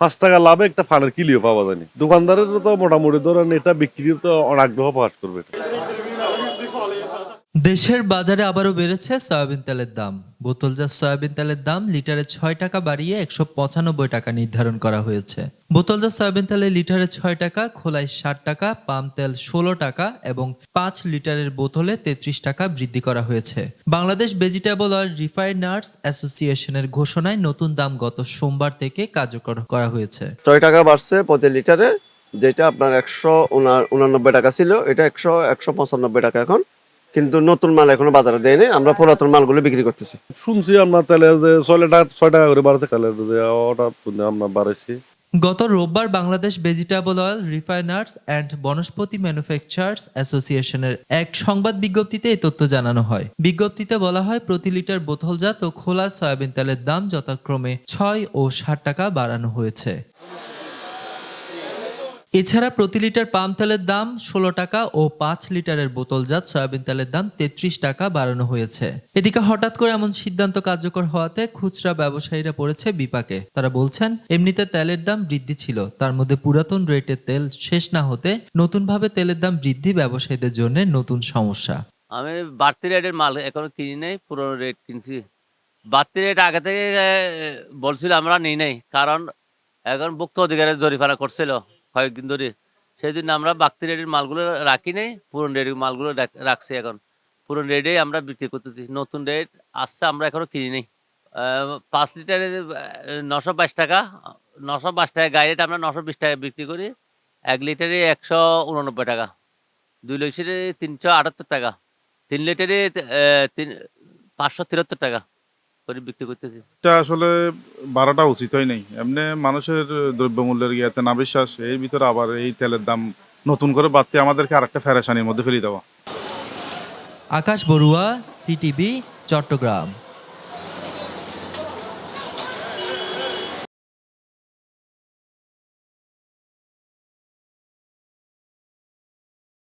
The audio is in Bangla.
পাঁচ টাকা লাভে একটা ফানের কিলিও পাওয়া যায়নি দোকানদারের তো মোটামুটি ধরেন এটা বিক্রির তো অনাগ্রহ প্রকাশ করবে। দেশের বাজারে আবারও বেড়েছে সয়াবিন তেলের দাম। বোতলজাত সয়াবিন তেলের দাম লিটারে ছয় টাকা বাড়িয়ে একশো পঁচানব্বই টাকা নির্ধারণ করা হয়েছে। বোতলজাত সয়াবিন তেলে লিটারে ছয় টাকা, খোলায় ষাট টাকা, পাম তেল ষোলো টাকা এবং পাঁচ লিটারের বোতলে তেত্রিশ টাকা বৃদ্ধি করা হয়েছে। বাংলাদেশ ভেজিটেবল অয়েল রিফাইনার্স অ্যাসোসিয়েশনের ঘোষণায় নতুন দাম গত সোমবার থেকে কার্যকর করা হয়েছে। ছয় টাকা বাড়ছে প্রতি লিটারে, যেটা আপনার একশো উনানব্বই টাকা ছিল, এটা একশো একশো পঁচানব্বই টাকা এখন। কিন্তু নতুন মাল এখনও বাজারে দেয়নি আমরা পুরাতন মালগুলো বিক্রি করতেছি। শুনছি আমরা তেলে যে ছয় টাকা ছয় টাকা করে বাড়ছে যে ওটা আমরা বাড়াইছি। গত রোববার Bangladesh Vegetable Oil Refiners and Vanaspati Manufacturers অ্যাসোসিয়েশনের এক সংবাদ বিজ্ঞপ্তিতে এই তথ্য জানানো হয়। বিজ্ঞপ্তিতে বলা হয় প্রতি লিটার বোতলজাত ও খোলা সয়াবিন তেলের দাম যথাক্রমে ছয় ও ষাট টাকা বাড়ানো হয়েছে। এছাড়া প্রতি লিটার পাম তেলের দাম ষোলো টাকা ও পাঁচ লিটারের বোতলজাত সয়াবিন তেলের দাম তেত্রিশ টাকা বাড়ানো হয়েছে। এদিকে হঠাৎ করে এমন সিদ্ধান্ত কার্যকর হওয়াতে খুচরা ব্যবসায়ীরা পড়েছে বিপাকে। তারা বলছেন, এমনিতে তেলের দাম বৃদ্ধি ছিল। তার মধ্যে পুরাতন রেটের তেল শেষ না হতে নতুনভাবে তেলের দাম বৃদ্ধি ব্যবসায়ীদের জন্য নতুন সমস্যা। আমি বাড়তি রেটের মাল এখনও কিনি নাই, পুরনো রেট কিনছি। বাড়তি রেট আগে থেকে বলছিল, আমরা নিই নাই। কারণ এখন ভুক্ত অধিকারের জরিফানা করছিল। কয়েকদিন ধরে। সেই জন্য আমরা বাড়তি রেটের মালগুলো রাখি নাই, পুরনো রেটের মালগুলো রাখ- রাখছি এখন। পুরনো রেটে আমরা বিক্রি করতেছি, নতুন রেট আসছে, আমরা এখনও কিনি নাই। পাঁচ লিটারে নশো বাইশ টাকা, নশো বাইশ টাকা গাড়ি রেট আমরা নশো বিশ টাকা বিক্রি করি। এক লিটারে একশো উননব্বই টাকা, দুই লিটারে তিনশো আটাত্তর টাকা, তিন লিটারে তিন, পাঁচশো তিরাত্তর টাকা। করে বিক্রি করতেছি। এটা আসলে বাড়াটা উচিত হয় নাই। এমনি মানুষের দ্রব্যমূল্যের ইয়েতে না বিশ্বাস এই ভিতরে আবার এই তেলের দাম নতুন করে বাড়তে আমাদেরকে আরেকটা ফেরাসানির মধ্যে ফেলে দেওয়া। আকাশ বড়ুয়া সিটিভি চট্টগ্রাম।